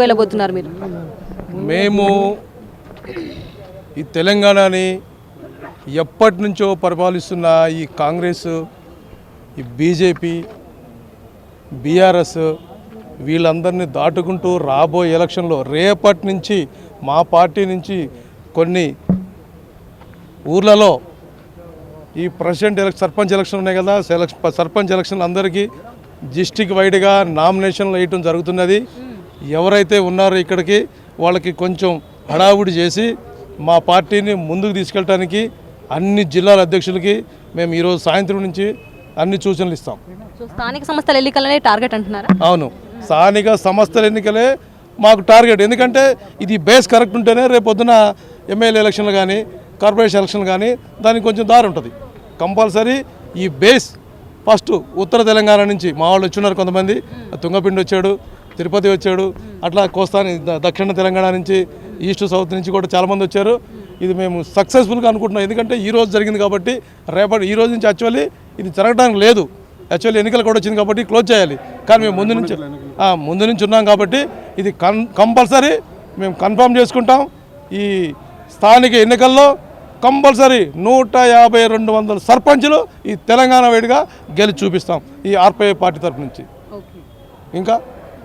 వెళ్ళబోతున్నారు మీరు? మేము ఈ తెలంగాణని ఎప్పటి నుంచో పరిపాలిస్తున్న ఈ కాంగ్రెస్ ఈ బీజేపీ బీఆర్ఎస్ వీళ్ళందరినీ దాటుకుంటూ రాబోయే ఎలక్షన్లో రేపటి నుంచి మా పార్టీ నుంచి కొన్ని ఊర్లలో ఈ ప్రెసిడెంట్ ఎలక్షన్ సర్పంచ్ ఎలక్షన్ ఉన్నాయి కదా సెలక్షన్ సర్పంచ్ ఎలక్షన్ అందరికీ డిస్టిక్ వైడ్గా నామినేషన్లు వేయటం జరుగుతున్నది. ఎవరైతే ఉన్నారో ఇక్కడికి వాళ్ళకి కొంచెం హడావుడి చేసి మా పార్టీని ముందుకు తీసుకెళ్ళటానికి అన్ని జిల్లాల అధ్యక్షులకి మేము ఈరోజు సాయంత్రం నుంచి అన్ని సూచనలు ఇస్తాం. స్థానిక సంస్థల ఎన్నికలనే టార్గెట్ అంటున్నారా? అవును. స్థానిక సంస్థల ఎన్నికలే మాకు టార్గెట్. ఎందుకంటే ఇది బేస్ కరెక్ట్ ఉంటేనే రేపు పొద్దున ఎమ్మెల్యే ఎలక్షన్లు కానీ కార్పొరేషన్ ఎలక్షన్లు కానీ దానికి కొంచెం దారి ఉంటుంది. కంపల్సరీ ఈ బేస్ ఫస్ట్ ఉత్తర తెలంగాణ నుంచి మా వాళ్ళు వచ్చినారు కొంతమంది. తుంగపిండి వచ్చాడు తిరుపతి వచ్చాడు. అట్లా కోస్తాని దక్షిణ తెలంగాణ నుంచి ఈస్ట్ సౌత్ నుంచి కూడా చాలామంది వచ్చారు. ఇది మేము సక్సెస్ఫుల్గా అనుకుంటున్నాం. ఎందుకంటే ఈ రోజు జరిగింది కాబట్టి రేపటి ఈ రోజు నుంచి యాక్చువల్లీ ఇది జరగడానికి లేదు. యాక్చువల్లీ ఎన్నికలు కూడా వచ్చింది కాబట్టి క్లోజ్ చేయాలి. కానీ మేము ముందు నుంచి ముందు నుంచి ఉన్నాం కాబట్టి ఇది కన్ కంపల్సరీ మేము కన్ఫర్మ్ చేసుకుంటాం. ఈ స్థానిక ఎన్నికల్లో కంపల్సరీ నూట యాభై రెండు వందల సర్పంచులు ఈ తెలంగాణ వేడిగా గెలిచి చూపిస్తాం. ఈ ఆర్పీఐ పార్టీ తరఫు నుంచి. ఇంకా?